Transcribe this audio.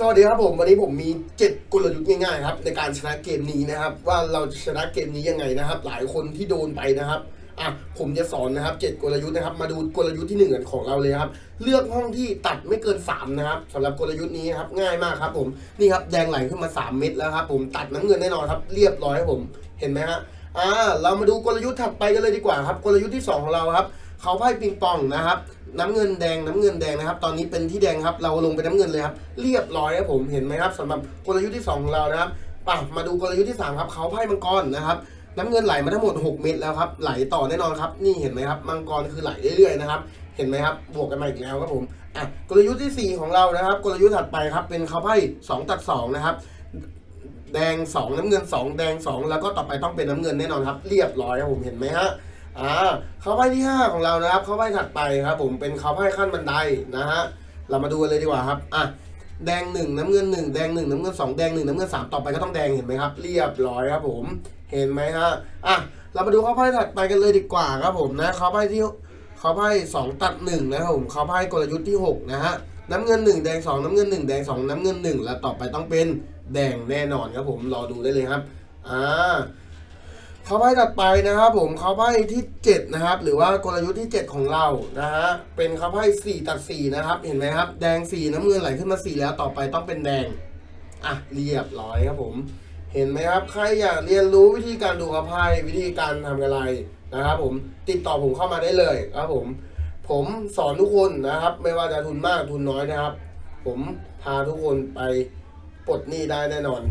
สวัสดีครับผมวันนี้ผมมี 7 กลยุทธ์ง่ายๆครับในการชนะเกมนี้นะครับ ว่าเราจะชนะเกมนี้ยังไงนะครับ หลายคนที่โดนไปนะครับอะผมจะสอนนะครับ 7 กลยุทธ์นะครับ มาดูกลยุทธ์ที่หนึ่งของเราเลยครับ เลือกห้องที่ตัดไม่เกิน 3 นะครับสำหรับกลยุทธ์นี้ครับง่ายมากครับ ผมนี่ครับแดงไหลขึ้นมา 3 เม็ดแล้วครับผมตัดน้ำเงินแน่นอนครับ เรียบร้อยครับผมเห็นไหมฮะอ่าเรามาดูกลยุทธ์ถัดไปกันเลยดีกว่าครับ กลยุทธ์ที่สองของเราครับ เขาไพ่ปิงปองนะครับ น้ำเงินแดงน้ำเงินแดงนะครับ ตอนนี้เป็นที่แดงครับ เราลงไปน้ำเงินเลยครับ เรียบร้อยครับผมเห็นไหมครับสำหรับกลยุทธ์ที่สองของเรานะครับป่ะมาดูกลยุทธ์ที่สามครับเขาไพ่มังกรนะครับน้ำเงินไหลมาทั้งหมด 6 เม็ดแล้วครับ ไหลต่อแน่นอนครับ นี่เห็นไหมครับ มังกรคือไหลเรื่อยๆนะครับ เห็นไหมครับ บวกกันมาอีกแล้วครับผม อะ กลยุทธ์ที่ 4 ของเรานะครับ กลยุทธ์ถัดไปครับ เป็นเขาไพ่2ตัด2นะครับ แดง 2 น้ำเงิน 2 แดง 2 แล้วก็ต่อไปต้องเป็นน้ำเงินแน่นอนครับ เรียบร้อยครับผม เห็นไหมฮะ อ่าเขาไพ่ที่ 5 ของเรานะครับเขาไพ่ถัดไปครับผมเป็นเขาไพ่ขั้นบันไดนะฮะเรามาดูกันเลยดีกว่าครับอะแดงหนึ่งน้ำเงินหนึ่งแดงหนึ่งน้ำเงินสองแดงหนึ่งน้ำเงินสามต่อไปก็ต้องแดงเห็นไหมครับ เรียบร้อยครับผมเห็นไหมฮะอะเรามาดูเขาไพ่ถัดไปกันเลยดีกว่าครับผมนะเขาไพ่ที่เขาไพ่สองตัดหนึ่งนะครับผมเขาไพ่กลยุทธ์ที่หกนะฮะน้ำเงินหนึ่งแดงสองน้ำเงินหนึ่งแดงสองน้ำเงินหนึ่งแล้วต่อไปต้องเป็นแดงแน่นอนครับผมรอดูได้เลยครับอ่า เขาไพ่ถัดไปนะครับผมเขาไพ่ที่ 7 นะครับ หรือว่ากลยุทธ์ที่ 7 ของเรานะฮะเป็นเขาไพ่4ตัด4นะครับเห็นไหมครับ แดง 4 น้ำเงินไหลขึ้นมา 4 แล้วต่อไปต้องเป็นแดงอะเรียบร้อยครับผมเห็นไหมครับใครอยากเรียนรู้วิธีการดูกระไพ่วิธีการทำอะไรนะครับผมติดต่อผมเข้ามาได้เลยครับผม ผมสอนทุกคนนะครับ ไม่ว่าจะทุนมากทุนน้อยนะครับ ผมพาทุกคนไปปลดหนี้ได้แน่นอน